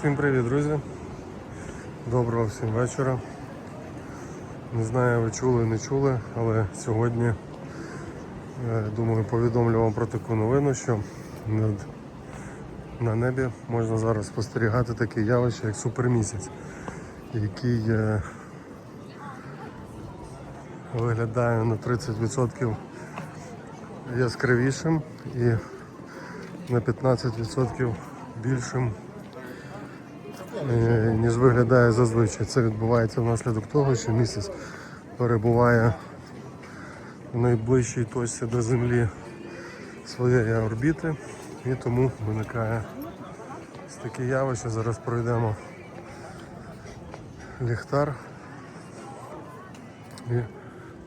Всім привіт, друзі. Доброго всім вечора. Не знаю, ви чули, не чули, але сьогодні, е, думаю, повідомлю вам про таку новину, що над, на небі можна зараз спостерігати таке явище, як супермісяць, який е, виглядає на 30% яскравішим і на 15% більшим ніж виглядає зазвичай. Це відбувається внаслідок того, що місяць перебуває в найближчій точці до Землі своєї орбіти і тому виникає таке явище. Зараз пройдемо ліхтар і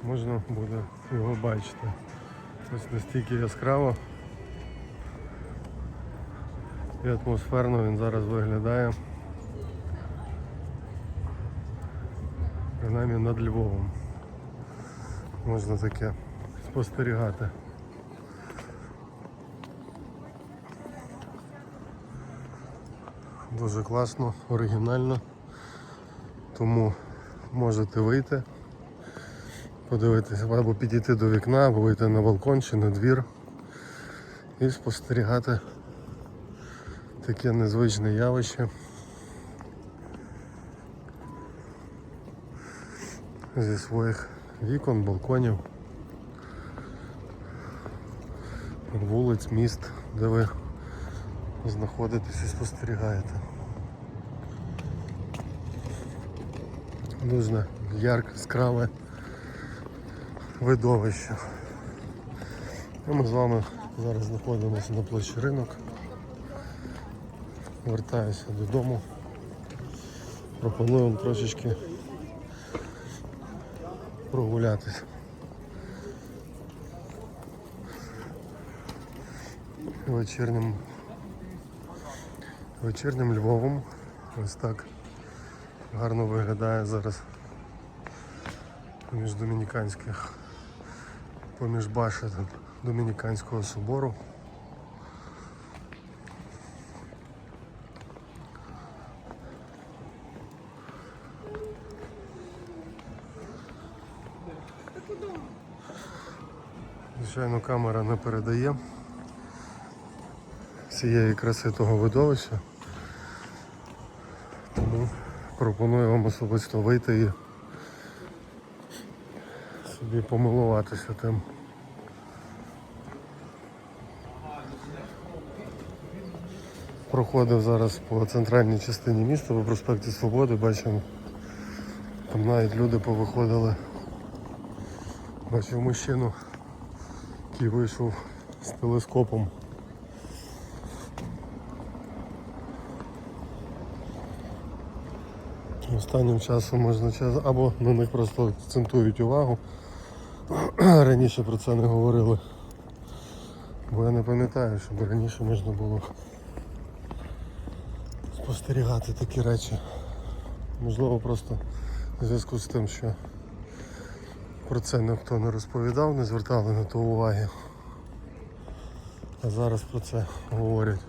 можна буде його бачити. Ось настільки яскраво і атмосферно він зараз виглядає. Принаймні над Львовом. Можна таке спостерігати. Дуже класно, оригінально. Тому можете вийти, подивитися, або підійти до вікна, або вийти на балкон чи на двір і спостерігати таке незвичне явище. Зі своїх вікон, балконів, вулиць, міст, де ви знаходитесь і спостерігаєте. Дуже ярке, яскраве видовище. Ми з вами зараз знаходимося на площі ринок. Вертаюся додому. Пропоную вам трошечки прогулятися. Вечірнім вечірнім Львовом. Ось так гарно виглядає зараз поміж домініканських, поміж башет Домініканського собору. Звичайно, камера не передає цієї краси того видовища. Тому пропоную вам особисто вийти і собі помилуватися тим. Проходив зараз по центральній частині міста, по проспекті Свободи, бачимо, там навіть люди повиходили. Бачив мужчину, який вийшов з телескопом. Останнім часом можна або на них просто акцентують увагу. Раніше про це не говорили. Бо я не пам'ятаю, щоб раніше можна було спостерігати такі речі. Можливо, просто в зв'язку з тим, що про це ніхто не розповідав, не звертали на то уваги. А зараз про це говорять.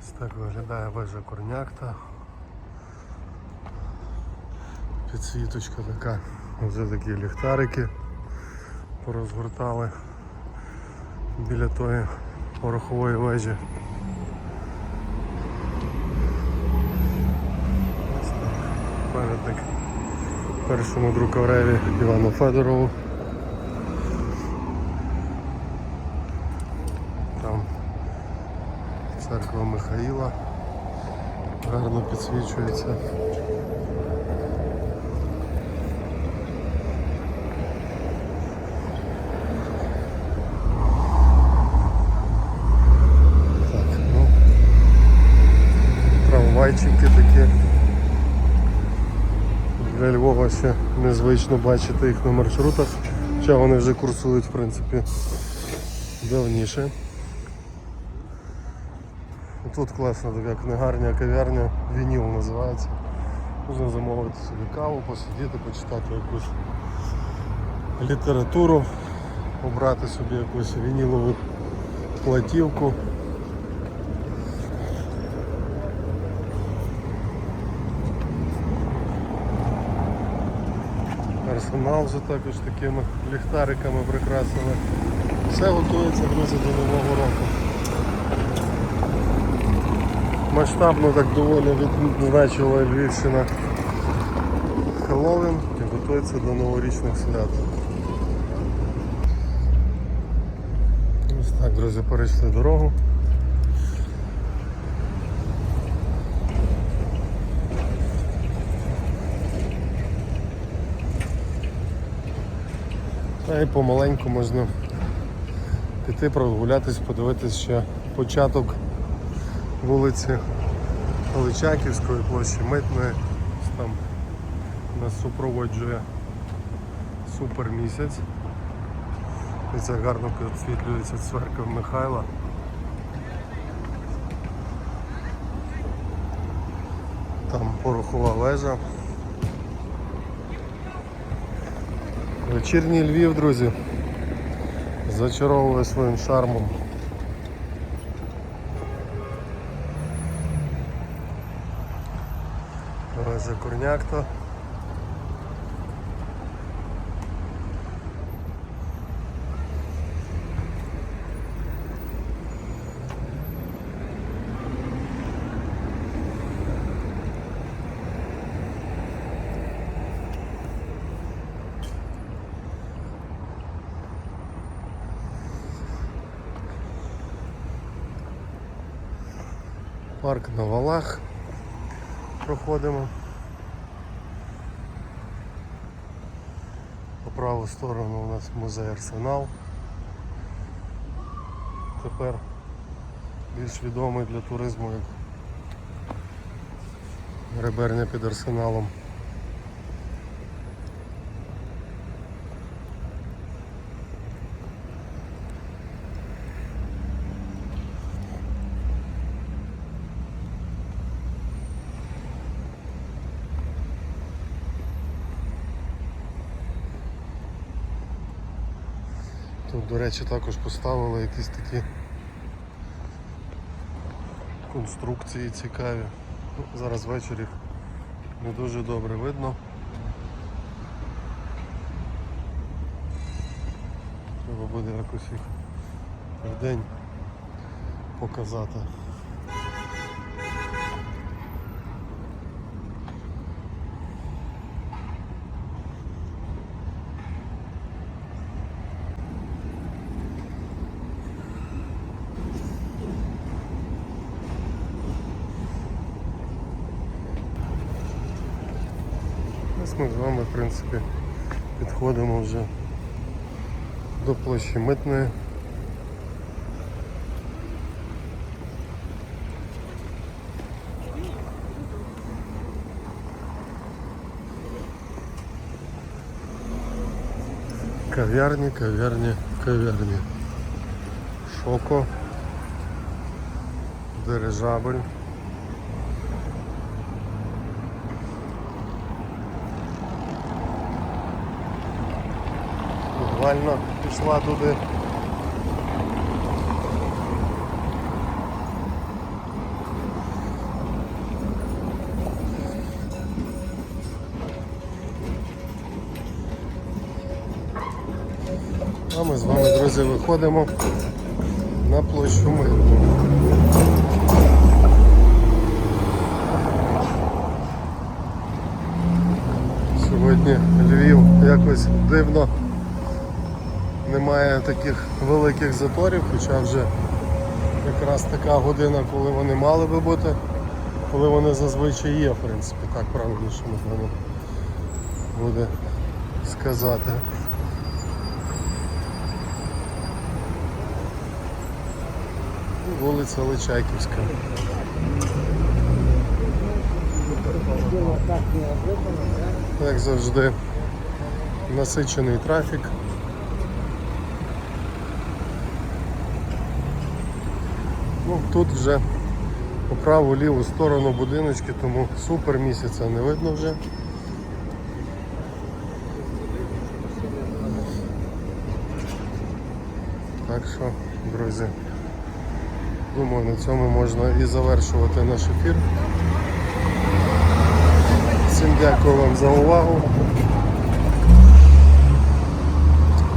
Ось так виглядає вежа корнякта. Підсвіточка така. Вже такі ліхтарики порозгортали біля тої порохової вежі. Пам'ятник першому друкареві Івану Федорову. Там церква Михаїла гарно підсвічується. Так, ну, трамвайчики такі. Львова ще незвично бачити їх на маршрутах, хоча вони вже курсують в принципі давніше. Тут класна така книгарня, кав'ярня, вініл називається. Можна замовити собі каву, посидіти, почитати якусь літературу, обрати собі якусь вінілову платівку. Вже також такими ліхтариками прикрасили. Все готується друзі до Нового року. Масштабно так доволі відзначила Львівщина Хеллоуін і готується до новорічних свят. Ось так, друзі, перейшли дорогу. Та і помаленьку можна піти прогулятись, подивитись ще початок вулиці Личаківської площі Митної. Там нас супроводжує супер місяць. І це гарно підсвітлюється церква Михайла. Там порохова вежа. Вечірній Львів, друзі, зачаровує своїм шармом. Вежа Корнякто. Парк на валах проходимо. По праву сторону у нас музей Арсенал. Тепер більш відомий для туризму як реберня під арсеналом. До речі, також поставили якісь такі конструкції цікаві. Ну, зараз ввечері не дуже добре видно. Треба буде якось їх в день показати. Ми з вами, в принципі, підходимо вже до площі митної. Кав'ярні, кав'ярні, кав'ярні. Шоко. Дирижабль. Буквально пішла туди. А ми з вами, друзі, виходимо на площу Мирну. Сьогодні Львів якось дивно немає таких великих заторів, хоча вже якраз така година, коли вони мали би бути, коли вони зазвичай є, в принципі, так правильніше можна буде сказати. Вулиця Личаківська. Як завжди, насичений трафік. Ну, тут вже по праву ліву сторону будиночки, тому супер місяця не видно вже. Так що, друзі, думаю, на цьому можна і завершувати наш ефір. Всім дякую вам за увагу.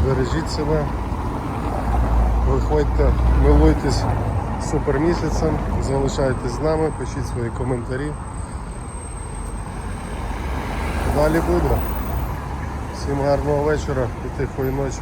Бережіть себе. Виходьте, милуйтесь супер місяцем, залишайтесь з нами, пишіть свої коментарі. Далі буде. Всім гарного вечора і тихої ночі.